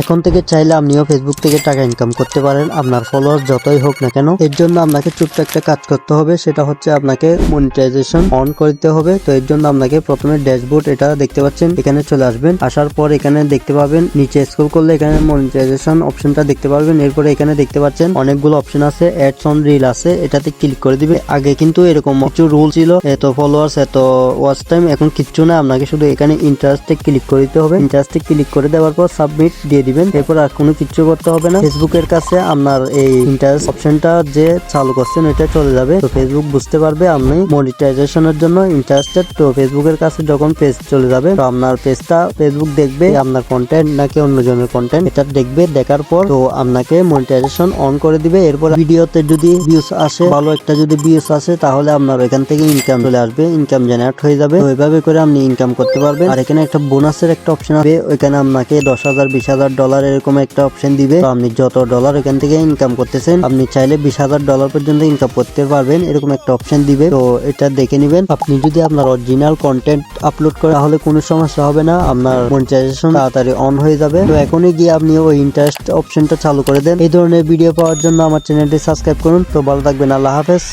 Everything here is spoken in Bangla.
এখন থেকে চাইলে আপনিও ফেসবুক থেকে টাকা ইনকাম করতে পারেন। আপনার ফলোয়ার যতই হোক না কেন, এর জন্য আপনাকে ছোট্ট একটা কাজ করতে হবে। সেটা হচ্ছে আপনাকে মনিটাইজেশন অন করতে হবে। তো এর জন্য আপনাকে প্রথমে ড্যাশবোর্ড এটা দেখতে পাচ্ছেন, এখানে চলে আসবেন। আসার পর এখানে দেখতে পাবেন, নিচে স্ক্রল করলে এখানে মনিটাইজেশন অপশনটা দেখতে পারবেন। এরপরে এখানে দেখতে পাচ্ছেন, অনেকগুলো অপশন আছে অ্যাডস অন রিল আছে, এটাতে ক্লিক করে দিবে আগে কিন্তু এরকম কিছু রুল ছিল, এত ফলোয়ার্স এত ওয়াচ টাইম এখন কিচ্ছু না। আপনাকে শুধু এখানে ইন্টারেস্টে ক্লিক করে দিতে হবে। ইন্টারেস্টে ক্লিক করে দেওয়ার পর সাবমিট দিয়ে দিবেন। এরপর আর কোনো কিছু করতে হবে না। ফেসবুকের কাছে আপনার এই ইন্টারেস্ট অপশনটা যে চালু করছেন এটা চলে যাবে। তো ফেসবুক বুঝতে পারবে আপনি মনিটাইজেশনের জন্য ইন্টারেস্টেড তো ফেসবুকের কাছে যখন পেজ চলে যাবে, তো আপনার পেজটা ফেসবুক দেখবে আপনার কন্টেন্ট নাকি অন্যজনের কন্টেন্ট এটা দেখবে, দেখার পর তো আপনাকে মনিটাইজেশন অন করে দিবে। এরপর ভিডিওতে যদি ভিউজ আসে, ভালো একটা যদি ভিউজ আসে, তাহলে আপনার এখান থেকে ইনকাম চলে আসবে। ইনকাম জেনারেট হয়ে যাবে। তো এইভাবে করে আপনি ইনকাম করতে পারবেন। আর এখানে একটা বোনাসের একটা অপশন হবে ওইখানে আপনাকে দশ হাজার, বিশ হাজার ডলার এরকম একটা অপশন দিবে। আপনি যত ডলার এখান থেকে ইনকাম করতেছেন, আপনি চাইলে বিশ হাজার ডলার পর্যন্ত ইনকাম করতে পারবেন, এরকম একটা অপশন দিবে। তো এটা দেখে নেবেন। আপনি যদি আপনার অরিজিনাল কন্টেন্ট আপলোড করেন, তাহলে কোনো সমস্যা হবে না। আপনার মনিটাইজেশন তাড়াতাড়ি অন হয়ে যাবে। তো এখনই গিয়ে আপনি ওই ইন্টারেস্ট অপশনটা চালু করে দেন। এই ধরনের ভিডিও পাওয়ার জন্য আমার চ্যানেলটি সাবস্ক্রাইব করুন। তো ভালো থাকবেন। আল্লাহ হাফেজ।